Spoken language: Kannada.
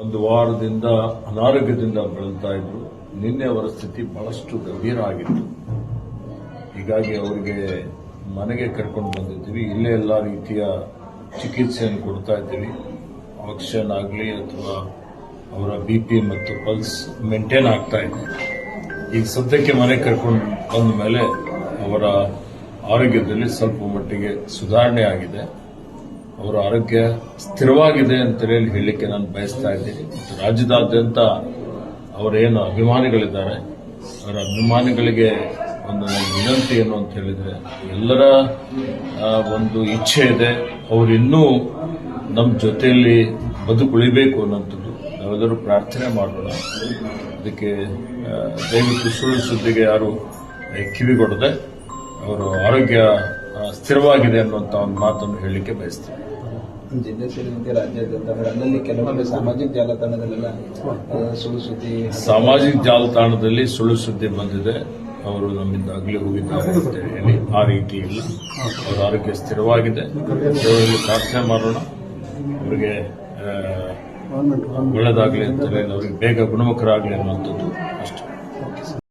ಒಂದು ವಾರದಿಂದ ಅನಾರೋಗ್ಯದಿಂದ ಬಳಲ್ತಾ ಇದ್ರು. ನಿನ್ನೆ ಅವರ ಸ್ಥಿತಿ ಬಹಳಷ್ಟು ಗಂಭೀರ ಆಗಿತ್ತು. ಹೀಗಾಗಿ ಅವರಿಗೆ ಮನೆಗೆ ಕರ್ಕೊಂಡು ಬಂದಿದ್ದೀವಿ. ಇಲ್ಲೇ ಎಲ್ಲ ರೀತಿಯ ಚಿಕಿತ್ಸೆಯನ್ನು ಕೊಡ್ತಾ ಇದ್ದೀವಿ. ಆಕ್ಸಿಜನ್ ಆಗಲಿ ಅಥವಾ ಅವರ ಬಿ ಪಿ ಮತ್ತು ಪಲ್ಸ್ ಮೇಂಟೈನ್ ಆಗ್ತಾ ಇದೆ. ಈಗ ಸದ್ಯಕ್ಕೆ ಮನೆ ಕರ್ಕೊಂಡು ಬಂದ ಮೇಲೆ ಅವರ ಆರೋಗ್ಯದಲ್ಲಿ ಸ್ವಲ್ಪ ಮಟ್ಟಿಗೆ ಸುಧಾರಣೆ ಆಗಿದೆ. ಅವರ ಆರೋಗ್ಯ ಸ್ಥಿರವಾಗಿದೆ ಅಂತ ಹೇಳಿ ಹೇಳಲಿಕ್ಕೆ ನಾನು ಬಯಸ್ತಾ ಇದ್ದೀನಿ. ಮತ್ತು ರಾಜ್ಯದಾದ್ಯಂತ ಅವರೇನು ಅಭಿಮಾನಿಗಳಿದ್ದಾರೆ, ಅವರ ಅಭಿಮಾನಿಗಳಿಗೆ ಒಂದು ವಿನಂತಿ ಏನು ಅಂತ ಹೇಳಿದ್ರೆ, ಎಲ್ಲರ ಒಂದು ಇಚ್ಛೆ ಇದೆ ಅವರು ಇನ್ನೂ ನಮ್ಮ ಜೊತೆಯಲ್ಲಿ ಬದುಕುಳಿಬೇಕು ಅನ್ನೋಂಥದ್ದು ನಾವೆಲ್ಲರೂ ಪ್ರಾರ್ಥನೆ ಮಾಡೋಣ. ಅದಕ್ಕೆ ದಯವಿಟ್ಟು ಸುಳ್ಳು ಸುದ್ದಿಗೆ ಯಾರು ಕಿವಿಗೊಡದೆ ಅವರು ಆರೋಗ್ಯ ಸ್ಥಿರವಾಗಿದೆ ಅನ್ನುವಂಥ ಒಂದು ಮಾತನ್ನು ಹೇಳಲಿಕ್ಕೆ ಬಯಸ್ತೀನಿ. ಜಿಲ್ಲೆ ಸೇರಿದಂತೆ ರಾಜ್ಯಾದ್ಯಂತ ಅಲ್ಲಲ್ಲಿ ಕೆಲವೊಮ್ಮೆ ಸಾಮಾಜಿಕ ಜಾಲತಾಣದಲ್ಲೆಲ್ಲ ಸುಳ್ಳು ಸುದ್ದಿ ಸಾಮಾಜಿಕ ಜಾಲತಾಣದಲ್ಲಿ ಸುಳ್ಳು ಸುದ್ದಿ ಬಂದಿದೆ. ಅವರು ನಮ್ಮಿಂದ ಅಗಲಿ ಹೋಗಿದ್ದಾರೆ ಆ ರೀತಿ ಇಲ್ಲ. ಅವರ ಆರೋಗ್ಯ ಸ್ಥಿರವಾಗಿದೆ. ದೇವರಲ್ಲಿ ಪ್ರಾರ್ಥನೆ ಮಾಡೋಣ. ಅವರಿಗೆ ಒಳ್ಳೆಯದಾಗಲಿ ಅಂತೇಳಿ ಅಂತ ಹೇಳಿ, ಅವರಿಗೆ ಬೇಗ ಗುಣಮುಖರಾಗಲಿ ಅನ್ನುವಂಥದ್ದು ಅಷ್ಟೇ.